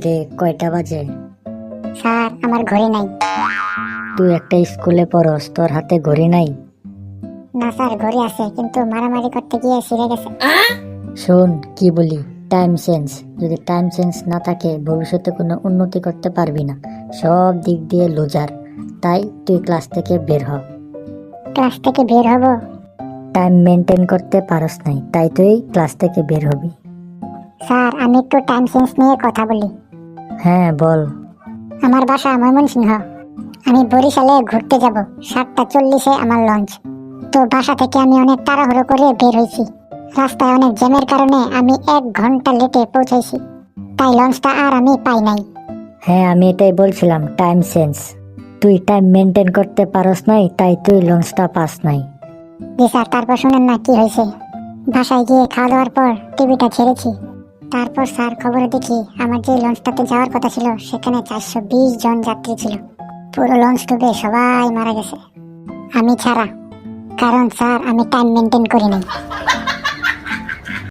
রে কয়টা বাজে? স্যার আমার ঘড়ি নাই। তুই একটা স্কুলে পড়স তোর হাতে ঘড়ি নাই? না স্যার ঘড়ি আছে কিন্তু মারামারি করতে গিয়ে ছিঁড়ে গেছে। শোন কি বলি? টাইম সেন্স যদি টাইম সেন্স না থাকে ভবিষ্যতে কোনো উন্নতি করতে পারবি না। সব দিক দিয়ে লুজার। তাই তুই ক্লাস থেকে বের হ। ক্লাস থেকে বের হব? টাইম মেনটেন করতে পারস নাই তাই তুই ক্লাস থেকে বের হবি। স্যার আমি একটু টাইম সেন্স নিয়ে কথা বলি। হ্যাঁ বল। আমার বাসা ময়মনসিংহ। আমি বরিশালে ঘুরতে যাব সাতটা চল্লিশে আমার লঞ্চ। তো বাসা থেকে আমি অনেক তাড়াহুড়ো করে বের হয়েছি। রাস্তায় অনেক জ্যামের কারণে আমি এক ঘণ্টা লেটে পৌঁছাইছি। তাই লঞ্চটা আর আমি পাই নাই। হ্যাঁ আমি এটাই বলছিলাম টাইম সেন্স তুই টাইম মেনটেন করতে পারস নাই তাই তুই লঞ্চটা পাস নাই। জি স্যার তারপর শুনেন না কি হয়েছে। বাসায় গিয়ে খাওয়া দাওয়ার পর টিভিটা ছেড়েছি। তারপর স্যার খবরে দেখি আমার যে লঞ্চটাতে যাওয়ার কথা ছিল, সেখানে চারশো বিশ জন যাত্রী ছিল। পুরো লঞ্চ ডুবে সবাই মারা গেছে। আমি ছাড়া, কারণ স্যার আমি টাইম মেনটেন করি নাই।